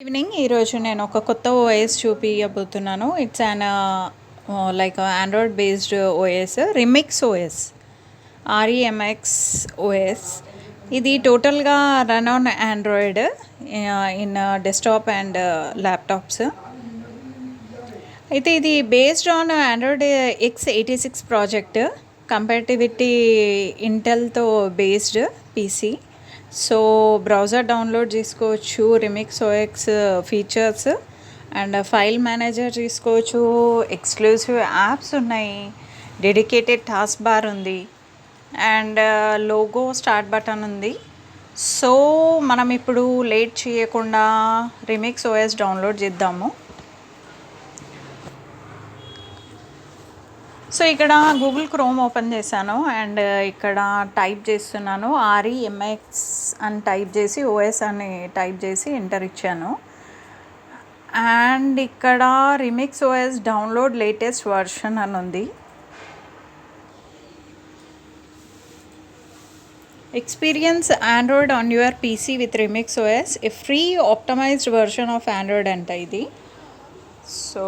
Evening ఈరోజు నేను ఒక కొత్త ఓఎస్ చూపించబోతున్నాను it's an like Android based OS Remix OS R E M X OS ఇది టోటల్గా run on Android in desktop and laptops అయితే ఇది based on Android x eighty six project compatibility ఇంటెల్తో based PC so browser download చేసుకోవచ్చు Remix OX features and file manager తీసుకోవచ్చు. Exclusive apps ఉన్నాయి. Dedicated task bar ఉంది. And logo start button ఉంది. So మనం ఇప్పుడు late చేయకుండా రిమిక్స్ ఓఎస్ డౌన్లోడ్ చేద్దాము. So ఇక్కడ గూగుల్ క్రోమ్ ఓపెన్ చేశాను అండ్ ఇక్కడ టైప్ చేస్తున్నాను ఆర్ఈఎంఎక్స్ అని టైప్ చేసి ఓఎస్ అని టైప్ చేసి ఎంటర్ ఇచ్చాను. అండ్ ఇక్కడ Remix OS download latest version అని ఉంది. Experience Android on your PC with Remix OS a free optimised version of Android అంట ఇది. సో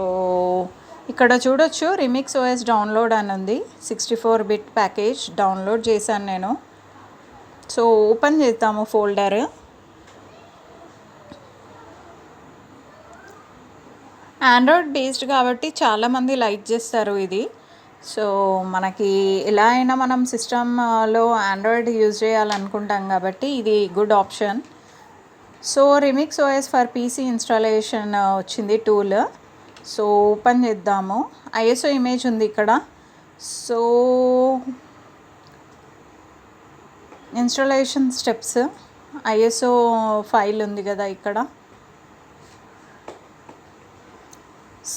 ఇక్కడ చూడొచ్చు రిమిక్స్ ఓఎస్ డౌన్లోడ్ అని ఉంది. Sixty four bit package download చేశాను నేను. సో ఓపెన్ చేద్దాము ఫోల్డర్. ఆండ్రాయిడ్ బేస్డ్ కాబట్టి చాలామంది లైక్ చేస్తారు ఇది. సో మనకి ఎలా అయినా మనం సిస్టంలో ఆండ్రాయిడ్ యూజ్ చేయాలనుకుంటాం కాబట్టి ఇది good option so Remix OS for PC installation వచ్చింది టూల్ సో ఓపెన్ చేద్దాము. ఐఎస్ఓ ఇమేజ్ ఉంది ఇక్కడ. So installation steps. ISO file ఉంది కదా ఇక్కడ.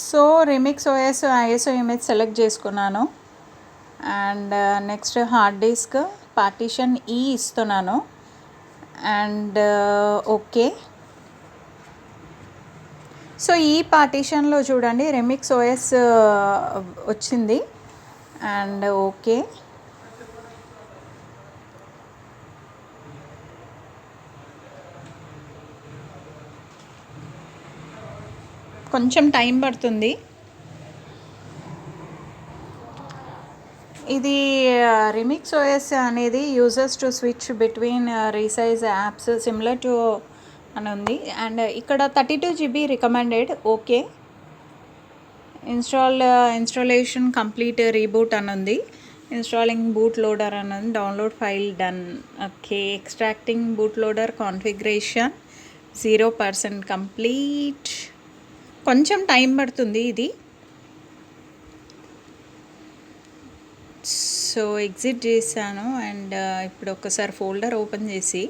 So Remix OS ISO image select చేసుకున్నాను. And next hard disk partition ఈ ఇస్తున్నాను. And okay. సో ఈ పార్టీషన్లో చూడండి రెమిక్స్ ఓఎస్ uh, వచ్చింది. And okay. కొంచెం టైం పడుతుంది. ఇది uh, రిమిక్స్ ఓఎస్ అనేది users to switch between resize apps similar to అని ఉంది. అండ్ ఇక్కడ thirty two GB recommended okay install installation complete reboot అని ఉంది. ఇన్స్టాలింగ్ బూట్ లోడర్ అని ఉంది. Download file done okay extracting boot loader configuration zero percent complete కొంచెం time పడుతుంది ఇది. సో ఎగ్జిట్ చేశాను. అండ్ uh, ఇప్పుడు ఒకసారి ఫోల్డర్ ఓపెన్ చేసి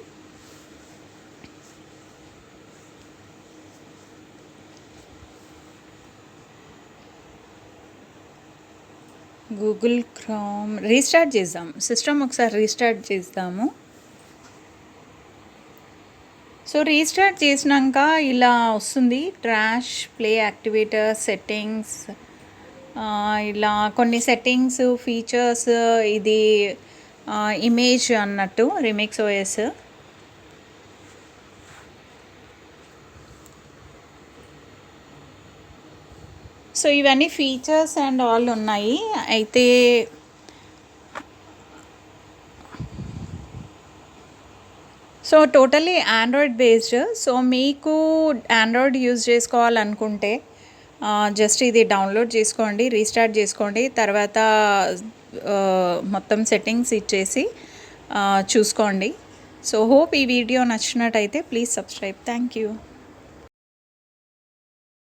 గూగుల్ క్రోమ్ రీస్టార్ట్ చేద్దాం. సిస్టమ్ ఒకసారి రీస్టార్ట్ చేద్దాము. సో రీస్టార్ట్ చేసినాక ఇలా వస్తుంది. ట్రాష్ ప్లే యాక్టివేటర్ సెట్టింగ్స్ ఇలా కొన్ని సెట్టింగ్స్ ఫీచర్స్ ఇది ఇమేజ్ అన్నట్టు రిమిక్స్ ఓఎస్. సో ఇవన్నీ ఫీచర్స్ అండ్ ఆల్ ఉన్నాయి. అయితే so totally Android based so మీకు ఆండ్రాయిడ్ యూజ్ చేసుకోవాలనుకుంటే జస్ట్ ఇది డౌన్లోడ్ చేసుకోండి రీస్టార్ట్ చేసుకోండి తర్వాత మొత్తం సెట్టింగ్స్ ఇచ్చేసి చూసుకోండి. సో హోప్ ఈ వీడియో నచ్చినట్టయితే ప్లీజ్ సబ్స్క్రైబ్ థ్యాంక్ యూ